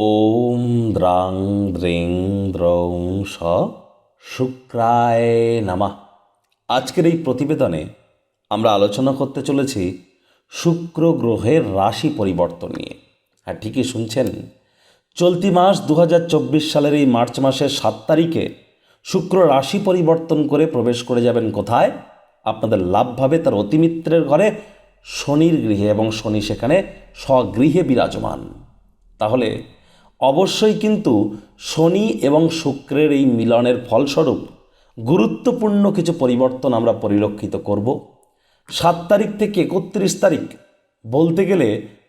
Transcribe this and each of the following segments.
ওম দ্রাং দ্রিং দ্রৌং স শুক্রায় নামা আজকের এই প্রতিবেদনে আমরা আলোচনা করতে চলেছি শুক্র গ্রহের রাশি পরিবর্তন নিয়ে। হ্যাঁ ঠিকই শুনছেন। চলতি মাস দু হাজার চব্বিশ সালের এই মার্চ মাসের সাত তারিখে শুক্র রাশি পরিবর্তন করে প্রবেশ করে যাবেন কোথায়? আপনাদের লাভভাবে তার অতিমিত্রের ঘরে শনির গৃহে এবং শনি সেখানে স্বগৃহে বিরাজমান। তাহলে অবশ্যই কিন্তু শনি এবং শুক্রের এই মিলনের ফলস্বরূপ গুরুত্বপূর্ণ কিছু পরিবর্তন আমরা পরিলক্ষিত করব। সাত তারিখ থেকে একত্রিশ তারিখ বলতে গেলে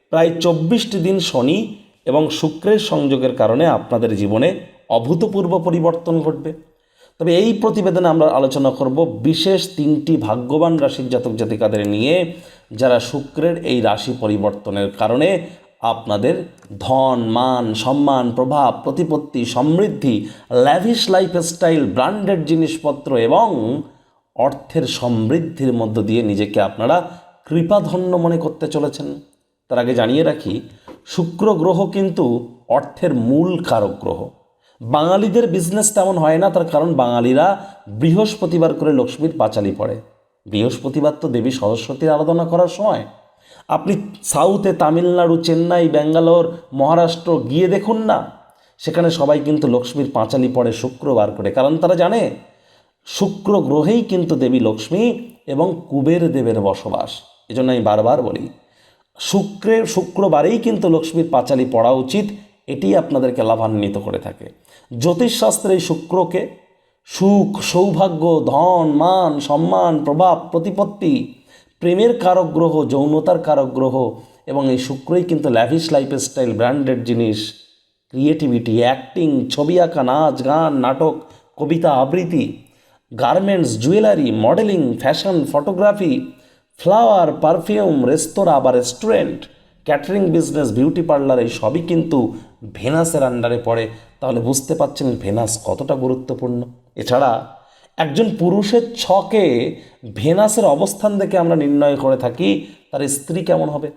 প্রায় চব্বিশটি দিন শনি এবং শুক্রের সংযোগের কারণে আপনাদের জীবনে অভূতপূর্ব পরিবর্তন ঘটবে। তবে এই প্রতিবেদনে আমরা আলোচনা করব বিশেষ তিনটি ভাগ্যবান রাশির জাতক জাতিকাদের নিয়ে যারা শুক্রের এই রাশি পরিবর্তনের কারণে আপনাদের ধন, মান, সম্মান, প্রভাব, প্রতিপত্তি, সমৃদ্ধি ল্যাভিশ লাইফস্টাইল ব্র্যান্ডেড জিনিসপত্র এবং অর্থের সমৃদ্ধির মধ্য দিয়ে নিজেকে আপনারা কৃপাধন্য মনে করতে চলেছেন। তার আগে জানিয়ে রাখি, শুক্র গ্রহ কিন্তু অর্থের মূল কারক গ্রহ। বাঙালিদের বিজনেস তেমন হয় না, তার কারণ বাঙালিরা বৃহস্পতিবার করে লক্ষ্মীর পাঁচালি পড়ে। বৃহস্পতিবার তো দেবী সরস্বতীর আরাধনা করার সময়। আপনি সাউথে তামিলনাড়ু, চেন্নাই, ব্যাঙ্গালোর, মহারাষ্ট্র গিয়ে দেখুন না। সেখানে সবাই কিন্তু লক্ষ্মীর পাঁচালি পড়ে শুক্রবার করে। কারণ তারা জানে, শুক্র গ্রহেই কিন্তু দেবী লক্ষ্মী এবং কুবের দেবের বসবাস। এজন্য আমি বারবার বলি, শুক্রের শুক্রবারেই কিন্তু লক্ষ্মীর পাঁচালি পড়া উচিত। এটি আপনাদেরকে লাভান্বিত করে থাকে। জ্যোতিষশাস্ত্রে এই শুক্রকে সুখ, সৌভাগ্য, ধন, মান, সম্মান, প্রভাব, প্রতিপত্তি প্রেমের কারক গ্রহ যৌনতার কারক গ্রহ এবং এই শুক্রই কিন্তু ল্যাভিশ লাইফস্টাইল ব্র্যান্ডেড জিনিস ক্রিয়েটিভিটি অ্যাক্টিং ছবি আঁকা, নাচ, গান, নাটক, কবিতা, আবৃত্তি garments jewellery modelling fashion photography flower perfume রেস্তোরাঁ বা restaurant catering business beauty parlour এই সবই কিন্তু ভেনাসের আন্ডারে পড়ে। তাহলে বুঝতে পারছেন ভেনাস কতটা গুরুত্বপূর্ণ। এছাড়া একজন পুরুষের ছকে ভেনাসের অবস্থান দেখে আমরা নির্ণয় করে থাকি, তার স্ত্রী কেমন হবে?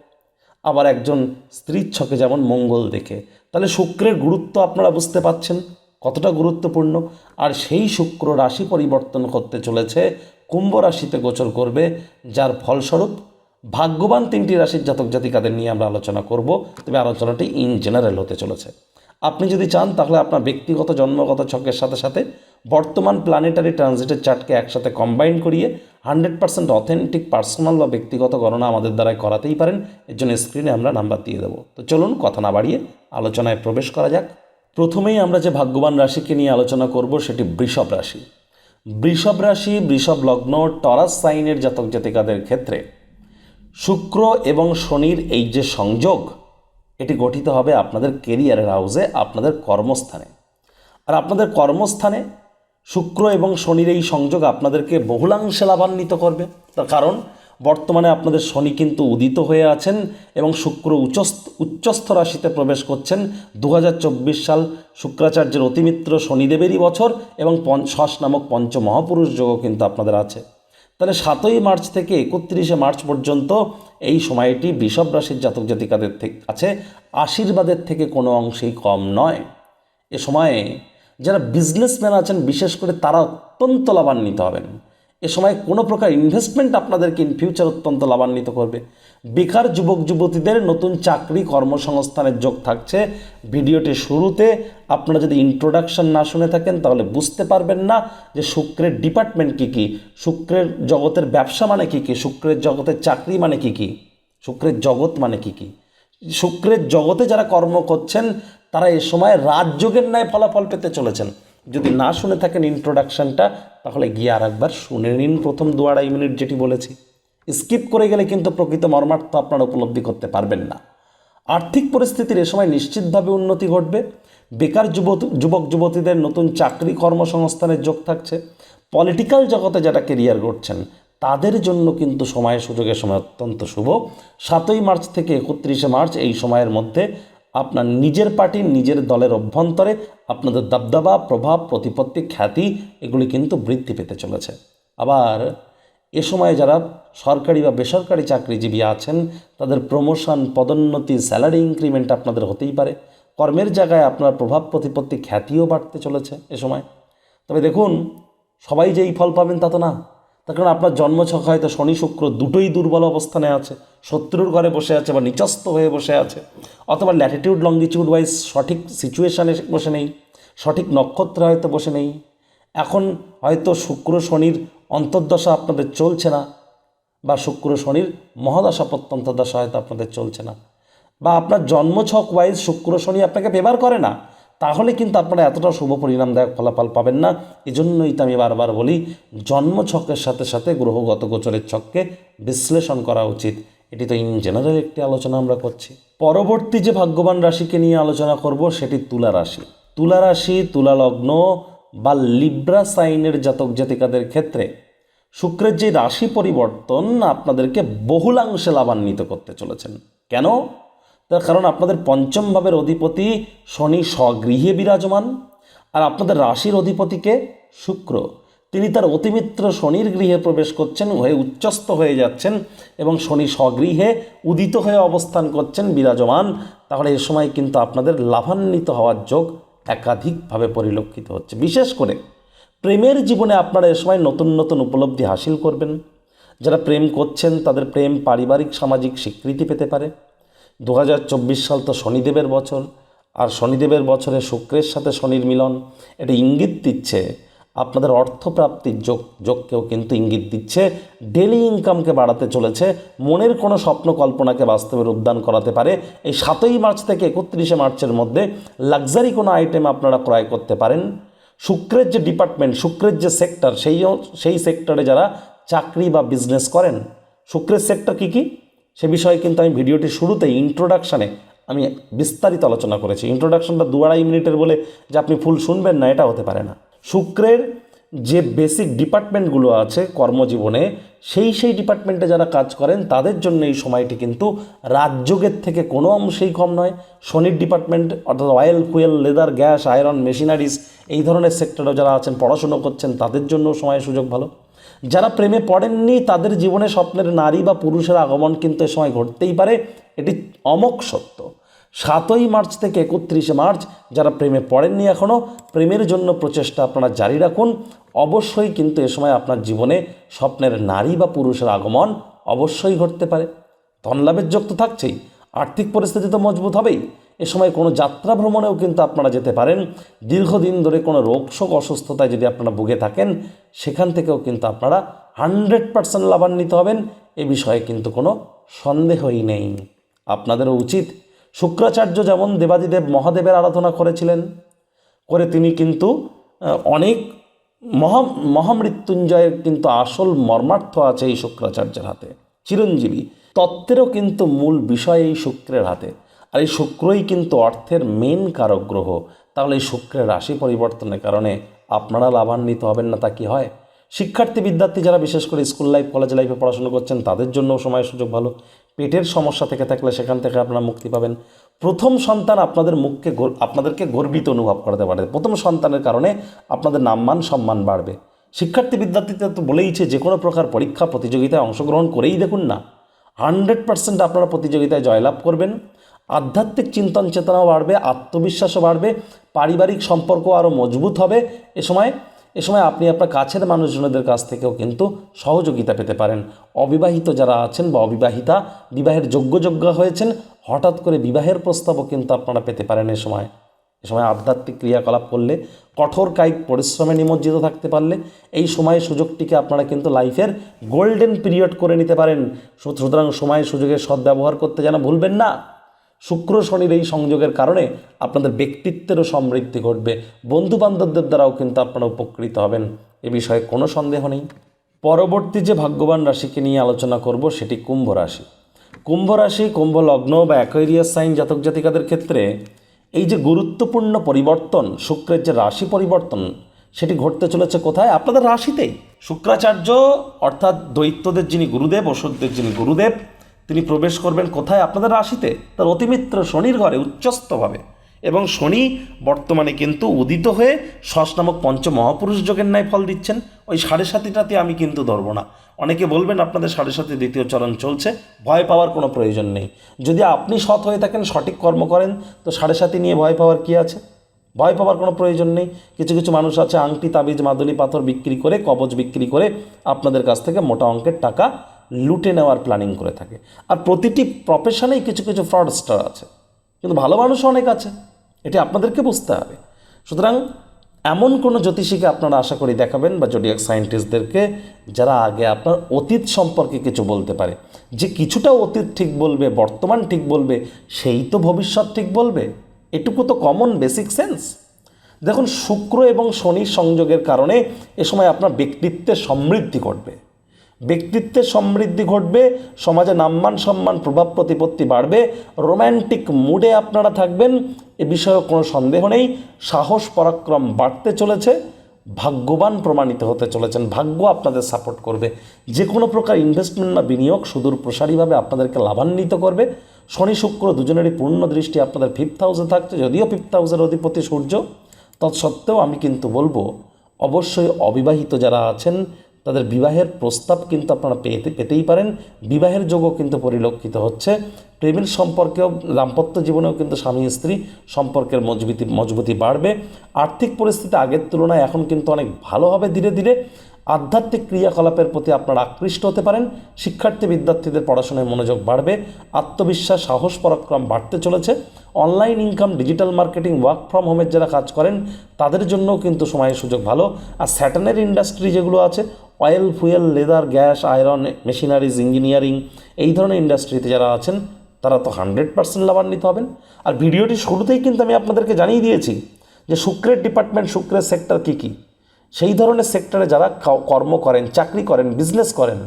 আবার একজন স্ত্রীর ছকে যেমন মঙ্গল দেখে, তাহলে শুক্রের গুরুত্ব আপনারা বুঝতে পাচ্ছেন, কতটা গুরুত্বপূর্ণ। আর সেই শুক্র রাশি পরিবর্তন করতে চলেছে, কুম্ভ রাশিতে গোচর করবে, যার ফলস্বরূপ ভাগ্যবান তিনটি রাশির জাতক জাতিকাদের নিয়ে আমরা আলোচনা করব, তবে আলোচনাটি ইন জেনারেল হতে চলেছে। আপনি যদি চান তাহলে আপনার ব্যক্তিগত জন্মগত ছকের সাথে সাথে বর্তমান প্ল্যানেটারি ট্রানজিটের চার্টকে একসাথে কম্বাইন করিয়ে হান্ড্রেড পার্সেন্ট অথেন্টিক পার্সোনাল বা ব্যক্তিগত গণনা আমাদের দ্বারাই করাতেই পারেন। এর জন্য স্ক্রিনে আমরা নাম্বার দিয়ে দেবো। তো চলুন কথা না বাড়িয়ে আলোচনায় প্রবেশ করা যাক। প্রথমেই আমরা যে ভাগ্যবান রাশিকে নিয়ে আলোচনা করব সেটি বৃষভ রাশি। বৃষভ রাশি, বৃষভ লগ্ন টরাস সাইনের জাতক জাতিকাদের ক্ষেত্রে শুক্র এবং শনির এই যে সংযোগ, এটি গঠিত হবে আপনাদের কেরিয়ারের হাউসে আপনাদের কর্মস্থানে। আর আপনাদের কর্মস্থানে শুক্র এবং শনির এই সংযোগ আপনাদেরকে বহুলাংশে লাভান্বিত করবে। তার কারণ, বর্তমানে আপনাদের শনি কিন্তু উদিত হয়ে আছেন এবং শুক্র উচ্চস্থ উচ্চস্থ রাশিতে প্রবেশ করছেন। দু হাজার চব্বিশ সাল শুক্রাচার্যের অতিমিত্র শনিদেবেরই বছর এবং পঞ্চাশ নামক পঞ্চ মহাপুরুষ যোগও কিন্তু আপনাদের আছে। তাহলে সাতই মার্চ থেকে একত্রিশে মার্চ পর্যন্ত এই সময়টি বৃষভ রাশির জাতক জাতিকাদের আছে। আশীর্বাদের থেকে কোনো অংশেই কম নয়। এ সময়ে যারা বিজনেসম্যান আছেন, বিশেষ করে তারা অত্যন্ত লাভান্বিত হবেন। এ সময় কোনো প্রকার ইনভেস্টমেন্ট আপনাদেরকে ইন ফিউচার অত্যন্ত লাভান্বিত করবে। বেকার যুবক, যুবতীদের নতুন চাকরি কর্মসংস্থানের যোগ থাকছে। ভিডিওটি শুরুতে আপনারা যদি ইন্ট্রোডাকশন না শুনে থাকেন, তাহলে বুঝতে পারবেন না যে শুক্রের ডিপার্টমেন্ট কী কী। শুক্রের জগতের ব্যবসা মানে কী কী? শুক্রের জগতের চাকরি মানে কী কী? শুক্রের জগৎ মানে কী কী? শুক্রের জগতে যারা কর্ম করছেন, তারা এ সময় রাজযোগের ন্যায় ফলাফল পেতে চলেছেন। যদি না শুনে থাকেন ইন্ট্রোডাকশনটা তাহলে গিয়ে আর একবার শুনে নিন প্রথম দু আড়াই মিনিট যেটি বলেছি। স্কিপ করে গেলে কিন্তু প্রকৃত মর্মার্থ আপনারা উপলব্ধি করতে পারবেন না। আর্থিক পরিস্থিতির এ সময় নিশ্চিতভাবে উন্নতি ঘটবে। বেকার যুবক যুবক যুবতীদের নতুন চাকরি কর্মসংস্থানের যোগ থাকছে। পলিটিক্যাল জগতে যারা কেরিয়ার করছেন তাদের জন্য কিন্তু সময় সুযোগের সময় অত্যন্ত শুভ। সাতই মার্চ থেকে একত্রিশে মার্চ এই সময়ের মধ্যে আপনার নিজের পার্টির নিজের দলের অভ্যন্তরে আপনাদের দাবদাবা, প্রভাব, প্রতিপত্তি, খ্যাতি এগুলি কিন্তু বৃদ্ধি পেতে চলেছে। আবার এ সময় যারা সরকারি বা বেসরকারি চাকরিজীবী আছেন, তাদের প্রমোশন পদোন্নতি স্যালারি ইনক্রিমেন্ট আপনাদের হতেই পারে। কর্মের জায়গায় আপনার প্রভাব, প্রতিপত্তি, খ্যাতিও বাড়তে চলেছে এ সময়। তবে দেখুন, সবাই যে এই ফল পাবেন তা তো না। তার কারণ আপনার জন্মছক হয়তো শনি শুক্র দুটোই দুর্বল অবস্থানে আছে, শত্রুর ঘরে বসে আছে বা নিচস্ত হয়ে বসে আছে। অথবা ল্যাটিটিউড লঙ্গিটিউড ওয়াইজ সঠিক সিচুয়েশানে বসে নেই, সঠিক নক্ষত্রে হয়তো বসে নেই। এখন হয়তো শুক্র শনির অন্তর্দশা আপনাদের চলছে না বা শুক্র শনির মহাদশা প্রত্যন্ত দশা হয়তো আপনাদের চলছে না। বা আপনার জন্মছক ওয়াইজ শুক্র শনি আপনাকে ফেভার করে না তাহলে কিন্তু আপনারা এতটা শুভ পরিণামদায়ক ফলাফল পাবেন না। এজন্যই তো আমি বারবার বলি জন্মছকের সাথে সাথে গ্রহগত গোচরের ছককে বিশ্লেষণ করা উচিত। এটি তো ইন জেনারেল একটি আলোচনা আমরা করছি। পরবর্তী যে ভাগ্যবান রাশিকে নিয়ে আলোচনা করব, সেটি তুলা রাশি। তুলা রাশি, তুলা লগ্ন বা লিব্রা সাইনের জাতক জাতিকাদের ক্ষেত্রে শুক্রের যে রাশি পরিবর্তন আপনাদেরকে বহুলাংশে লাভান্বিত করতে চলেছেন। কেন? তার কারণ আপনাদের পঞ্চম ভাবের অধিপতি শনি স্বগৃহে বিরাজমান, আর আপনাদের রাশির অধিপতিকে শুক্র। তিনি তার অতিমিত্র শনির গৃহে প্রবেশ করছেন হয়ে উচ্চস্ত হয়ে যাচ্ছেন এবং শনি স্বগৃহে উদিত হয়ে অবস্থান করছেন, বিরাজমান। তাহলে এ সময় কিন্তু আপনাদের লাভান্বিত হওয়ার যোগ একাধিকভাবে পরিলক্ষিত হচ্ছে। বিশেষ করে প্রেমের জীবনে আপনারা এ সময় নতুন নতুন উপলব্ধি হাসিল করবেন। যারা প্রেম করছেন, তাদের প্রেম পারিবারিক, সামাজিক স্বীকৃতি পেতে পারে। দু হাজার চব্বিশ সাল তো শনিদেবের বছর, আর শনিদেবের বছরে শুক্রের সাথে শনির মিলন, এটা ইঙ্গিত দিচ্ছে, আপনাদের অর্থপ্রাপ্তির যোগ, যোগকেও কিন্তু ইঙ্গিত দিচ্ছে ডেলি ইনকামকে বাড়াতে চলেছে, মনের কোনো স্বপ্ন কল্পনাকে বাস্তবে রূপদান করাতে পারে, এই সাতই মার্চ থেকে একত্রিশে মার্চের মধ্যে লাক্সারি কোনো আইটেম আপনারা ক্রয় করতে পারেন, শুক্রের যে ডিপার্টমেন্ট শুক্রের যে সেক্টর সেই সেই সেক্টরে যারা চাকরি বা বিজনেস করেন, শুক্রের সেক্টর কী কী? সে বিষয়ে কিন্তু আমি ভিডিওটির শুরুতেই ইন্ট্রোডাকশানে আমি বিস্তারিত আলোচনা করেছি। ইন্ট্রোডাকশনটা দু আড়াই মিনিটের বলে যে আপনি ফুল শুনবেন না, এটা হতে পারে না। শুক্রের যে বেসিক ডিপার্টমেন্টগুলো আছে কর্মজীবনে, সেই সেই ডিপার্টমেন্টে যারা কাজ করেন, তাদের জন্য এই সময়টি কিন্তু রাজযোগের থেকে কোনো অংশেই কম নয়। শনির ডিপার্টমেন্ট অর্থাৎ oil fuel leather gas iron machineries এই ধরনের সেক্টরে যারা আছেন, পড়াশুনো করছেন, তাদের জন্য সময় সুযোগ ভালো। যারা প্রেমে পড়েননি, তাদের জীবনে স্বপ্নের নারী বা পুরুষের আগমন কিন্তু এ সময় ঘটতেই পারে। এটি অমক সত্য। সাতই মার্চ থেকে একত্রিশে মার্চ যারা প্রেমে পড়েননি এখনও প্রেমের জন্য প্রচেষ্টা আপনারা জারি রাখুন। অবশ্যই কিন্তু এ সময় আপনার জীবনে স্বপ্নের নারী বা পুরুষের আগমন অবশ্যই ঘটতে পারে। ধনলাভের যোগ তো থাকছেই। আর্থিক পরিস্থিতি তো মজবুত হবেই। এ সময় কোনো যাত্রা ভ্রমণেও কিন্তু আপনারা যেতে পারেন। দীর্ঘদিন ধরে কোনো রোগ শোক অসুস্থতায় যদি আপনারা ভুগে থাকেন, সেখান থেকেও কিন্তু আপনারা হান্ড্রেড পার্সেন্ট লাভান্বিত হবেন। এ বিষয়ে কিন্তু কোনো সন্দেহই নেই। আপনাদেরও উচিত শুক্রাচার্য যেমন দেবাদিদেব মহাদেবের আরাধনা করেছিলেন, করে তিনি কিন্তু অনেক মহা, মহামৃত্যুঞ্জয়ের কিন্তু আসল মর্মার্থ আছে এই শুক্রাচার্যের হাতে। চিরঞ্জীবী, তত্ত্বেরও কিন্তু মূল বিষয় এই শুক্রের হাতে। আর এই শুক্রই কিন্তু অর্থের মেন কারক গ্রহ। তাহলে এই শুক্রের রাশি পরিবর্তনের কারণে আপনারা লাভান্বিত হবেন না, তা কি হয়? শিক্ষার্থী, বিদ্যার্থী যারা বিশেষ করে স্কুল লাইফ কলেজ লাইফে পড়াশোনা করছেন, তাদের জন্য সময় সুযোগ ভালো। পেটের সমস্যা থেকে থাকলে সেখান থেকে আপনারা মুক্তি পাবেন। প্রথম সন্তান আপনাদের মুখকে আপনাদেরকে গর্বিত অনুভব করাতে পারে। প্রথম সন্তানের কারণে আপনাদের নামমান, সম্মান বাড়বে। শিক্ষার্থী বিদ্যার্থীতে তো বলেইছে যে কোনো প্রকার পরীক্ষা, প্রতিযোগিতায় অংশগ্রহণ করেই দেখুন না। হান্ড্রেড পার্সেন্ট আপনারা প্রতিযোগিতায় জয়লাভ করবেন। আধ্যাত্মিক চিন্তন চেতনাও বাড়বে, আত্মবিশ্বাসও বাড়বে, পারিবারিক সম্পর্ক আরও মজবুত হবে। এ সময় এ সময় আপনি আপনার কাছের মানুষজনদের কাছ থেকেও কিন্তু সহযোগিতা পেতে পারেন। অবিবাহিত যারা আছেন বা অবিবাহিতা, বিবাহের যোগ্যযোগ্য হয়েছেন, হঠাৎ করে বিবাহের প্রস্তাবও কিন্তু আপনারা পেতে পারেন এ সময়। এ সময় আধ্যাত্মিক ক্রিয়াকলাপ করলে, কঠোর কায়িক পরিশ্রমে নিমজ্জিত থাকতে পারলে, এই সময় সুযোগটিকে আপনারা কিন্তু লাইফের গোল্ডেন পিরিয়ড করে নিতে পারেন। সুতরাং সময় সুযোগের সদ্ব্যবহার করতে যেন ভুলবেন না। শুক্র শনির এই সংযোগের কারণে আপনাদের ব্যক্তিত্বেরও সমৃদ্ধি ঘটবে। বন্ধু বান্ধবদের দ্বারাও কিন্তু আপনারা উপকৃত হবেন। এ বিষয়ে কোনো সন্দেহ নেই। পরবর্তী যে ভাগ্যবান রাশিকে নিয়ে আলোচনা করব সেটি কুম্ভ রাশি। কুম্ভ রাশি, কুম্ভ লগ্ন বা অ্যাকোয়ারিয়াস সাইন জাতক জাতিকাদের ক্ষেত্রে এই যে গুরুত্বপূর্ণ পরিবর্তন, শুক্রের যে রাশি পরিবর্তন, সেটি ঘটতে চলেছে কোথায়? আপনাদের রাশিতেই। শুক্রাচার্য, অর্থাৎ দৈত্যদের যিনি গুরুদেব, অসুরদের যিনি গুরুদেব তিনি প্রবেশ করবেন কোথায়? আপনাদের রাশিতে। তার অতিমিত্র শনির ঘরে উচ্চস্তভাবে এবং শনি বর্তমানে কিন্তু উদিত হয়ে শস নামক পঞ্চ মহাপুরুষ যোগের ন্যায় ফল দিচ্ছেন। ওই সাড়ে সাতিটাতে আমি কিন্তু ধরবো না। অনেকে বলবেন, আপনাদের সাড়ে সাথে দ্বিতীয় চরণ চলছে। ভয় পাওয়ার কোনো প্রয়োজন নেই। যদি আপনি সৎ হয়ে থাকেন, সঠিক কর্ম করেন, তো সাড়ে সাতি নিয়ে ভয় পাওয়ার কী আছে? ভয় পাওয়ার কোনো প্রয়োজন নেই। কিছু কিছু মানুষ আছে, আংটি, তাবিজ, মাদুলি, পাথর বিক্রি করে, কবচ বিক্রি করে আপনাদের কাছ থেকে মোটা অঙ্কের টাকা লুটে নেওয়ার প্ল্যানিং করে থাকে। আর প্রতিটি প্রফেশনেই কিছু কিছু ফ্রডস্টার আছে। কিন্তু ভালো মানুষও অনেক আছে। এটি আপনাদেরকে বুঝতে হবে। সুতরাং এমন কোনো জ্যোতিষীকে আপনারা আশা করি দেখাবেন বা জোডিয়াক সায়েন্টিস্টদেরকে যারা আগে আপনার অতীত সম্পর্কে কিছু বলতে পারে। যে কিছুটা অতীত ঠিক বলবে, বর্তমান ঠিক বলবে, সেই তো ভবিষ্যৎ ঠিক বলবে। এটুকু তো কমন বেসিক সেন্স দেখুন, শুক্র এবং শনির সংযোগের কারণে এ সময় আপনার ব্যক্তিত্বের সমৃদ্ধি ঘটবে। ব্যক্তিত্বের সমৃদ্ধি ঘটবে, সমাজে নাম্মান সম্মান, প্রভাব প্রতিপত্তি বাড়বে রোম্যান্টিক মুডে আপনারা থাকবেন, এ বিষয়ে কোনো সন্দেহ নেই, সাহস, পরাক্রম বাড়তে চলেছে, ভাগ্যবান প্রমাণিত হতে চলেছেন, ভাগ্য আপনাদের সাপোর্ট করবে যে কোনো প্রকার ইনভেস্টমেন্ট বা বিনিয়োগ সুদূর প্রসারীভাবে আপনাদেরকে লাভান্বিত করবে, শনি, শুক্র দুজনেরই পূর্ণ দৃষ্টি আপনাদের ফিফথ হাউসে থাকছে, যদিও ফিফথ হাউসের অধিপতি সূর্য, তৎসত্ত্বেও আমি কিন্তু বলব, অবশ্যই অবিবাহিত যারা আছেন তাদের বিবাহের প্রস্তাব কিন্তু আপনারা পেতে পেতেই পারেন। বিবাহের যোগও কিন্তু পরিলক্ষিত হচ্ছে। প্রেমের সম্পর্কেও, দাম্পত্য জীবনেও কিন্তু স্বামী স্ত্রী সম্পর্কের মজবুতি মজবুতি বাড়বে। আর্থিক পরিস্থিতি আগের তুলনায় এখন কিন্তু অনেক ভালো হবে ধীরে ধীরে। আধ্যাত্মিক ক্রিয়াকলাপের প্রতি আপনারা আকৃষ্ট হতে পারেন, শিক্ষার্থী বিদ্যার্থীদের পড়াশোনায় মনোযোগ বাড়বে, আত্মবিশ্বাস, সাহস, পরাক্রম বাড়তে চলেছে, online income, digital marketing work from হোমের যারা কাজ করেন, তাদের জন্যও কিন্তু সময়ের সুযোগ ভালো। আর স্যাটেনের ইন্ডাস্ট্রি যেগুলো আছে oil fuel leather gas iron machineries engineering এই ধরনের ইন্ডাস্ট্রিতে যারা আছেন, তারা তো হান্ড্রেড পার্সেন্ট লাভান্বিত হবেন। আর ভিডিওটি শুরুতেই কিন্তু আমি আপনাদেরকে জানিয়ে দিয়েছি যে শুক্রের ডিপার্টমেন্ট শুক্রের সেক্টর কী কী। সেই ধরনের সেক্টরে যারা কর্ম করেন, চাকরি করেন বিজনেস করেন,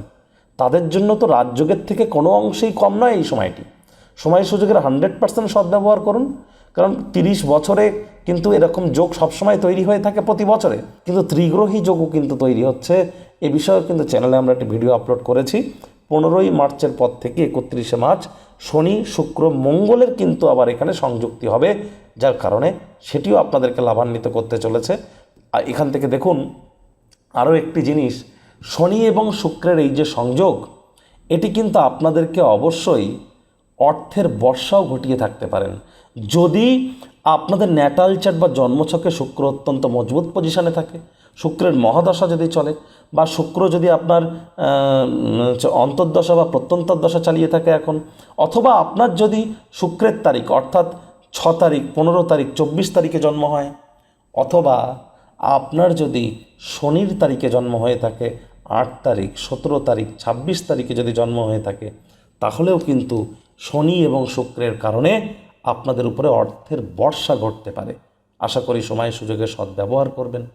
তাদের জন্য তো রাজযোগের থেকে কোনো অংশেই কম নয় এই সময়টি। সময় সুযোগের হান্ড্রেড পার্সেন্ট সদ্ব্যবহার করুন, কারণ তিরিশ বছরে কিন্তু এরকম যোগ সবসময় তৈরি হয়ে থাকে প্রতি বছরে। কিন্তু ত্রিগ্রহী যোগও কিন্তু তৈরি হচ্ছে। এ বিষয়ে কিন্তু চ্যানেলে আমরা একটি ভিডিও আপলোড করেছি। পনেরোই মার্চের পর থেকে একত্রিশে মার্চ, শনি, শুক্র, মঙ্গলের কিন্তু আবার এখানে সংযুক্তি হবে, যার কারণে সেটিও আপনাদেরকে লাভান্বিত করতে চলেছে। আর এখান থেকে দেখুন আরও একটি জিনিস, শনি এবং শুক্রের এই যে সংযোগ, এটি কিন্তু আপনাদেরকে অবশ্যই অর্থের বর্ষাও ঘটিয়ে থাকতে পারেন। যদি আপনাদের ন্যাটাল চার্ট বা জন্মছকে শুক্র অত্যন্ত মজবুত পজিশনে থাকে, শুক্রের মহাদশা যদি চলে বা শুক্র যদি আপনার অন্তর্দশা বা প্রত্যন্তর দশা চালিয়ে থাকে এখন, অথবা আপনার যদি শুক্রের তারিখ অর্থাৎ ছ তারিখ, পনেরো তারিখ, চব্বিশ তারিখে জন্ম হয়, অথবা আপনার যদি শনির তারিখে জন্ম হয়ে থাকে, আট তারিখ, সতেরো তারিখ, ছাব্বিশ তারিখে যদি জন্ম হয়ে থাকে, তাহলেও কিন্তু শনি এবং শুক্রের কারণে আপনাদের উপরে অর্থের বর্ষা ঘটতে পারে। আশা করি সময় সুযোগে সদ্ব্যবহার করবেন।